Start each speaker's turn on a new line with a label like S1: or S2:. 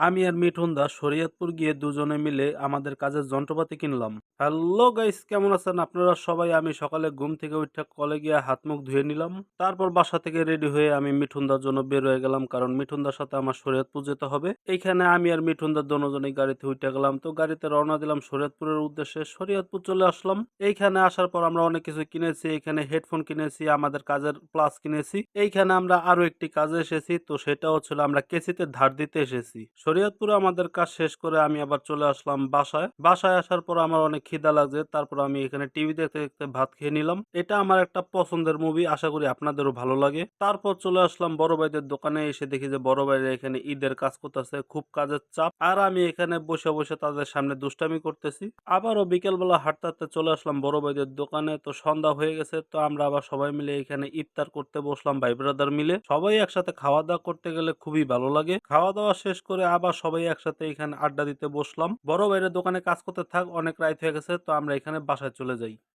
S1: আমি আর মিঠুন দাস শরীয়তপুর গিয়ে দুজনে মিলে আমাদের কাজের যন্ত্রপাতি কিনলাম। হ্যালো গাইস, কেমন আছেন আপনারা সবাই? আমি সকালে ঘুম থেকে উঠে কলে গিয়ে হাত মুখ ধুয়ে নিলাম। তারপর বাসা থেকে রেডি হয়ে আমি মিঠুন দার জন্য বের হয়ে গেলাম, কারণ মিঠুন দার সাথে আমার শরীয়তপুর যেতে হবে। এইখানে আমি আর মিঠুন দার দুজনেই গাড়িতে উঠে গেলাম। তো গাড়িতে রওনা দিলাম শরীয়তপুরের উদ্দেশ্যে। শরীয়তপুর চলে আসলাম। এইখানে আসার পর আমরা অনেক কিছু কিনেছি। এখানে হেডফোন কিনেছি, আমাদের কাজের প্লাস কিনেছি। এইখানে আমরা আরও একটি কাজে এসেছি, তো সেটা হচ্ছিল আমরা কেসিতে ধার দিতে এসেছি। শরীয়তপুরে আমাদের কাজ শেষ করে আমি আবার চলে আসলাম বাসায়। বাসায় আসার পর আমার অনেক খিদা লাগছে, তারপর আমি এখানে টিভি দেখতে দেখতে ভাত খেয়ে নিলাম। এটা আমার একটা পছন্দের মুভি আশা করি আপনাদেরও ভালো লাগে। তারপর চলে আসলাম বড় ভাইদের দোকানে, এসে দেখি যে বড় ভাইরা এখানে ঈদের কাজ করতেছে, খুব কাজের চাপ। আর আমি এখানে বসে বসে তাদের সামনে দুষ্টামি করতেছি। আবারও বিকেলবেলা হাঁটতে হাঁটতে চলে আসলাম বড় ভাইদের দোকানে, তো সন্ধ্যা হয়ে গেছে, তো আমরা আবার সবাই মিলে এখানে ইফতার করতে বসলাম ভাই ব্রাদার মিলে। সবাই একসাথে খাওয়া দাওয়া করতে গেলে খুবই ভালো লাগে। খাওয়া দাওয়া শেষ করে আবার সবাই একসাথে এখানে আড্ডা দিতে বসলাম। বড় ভাইয়ের দোকানে কাজ করতে থাক, অনেক রাত হয়ে গেছে, তো আমরা এখানে বাসায় চলে যাই।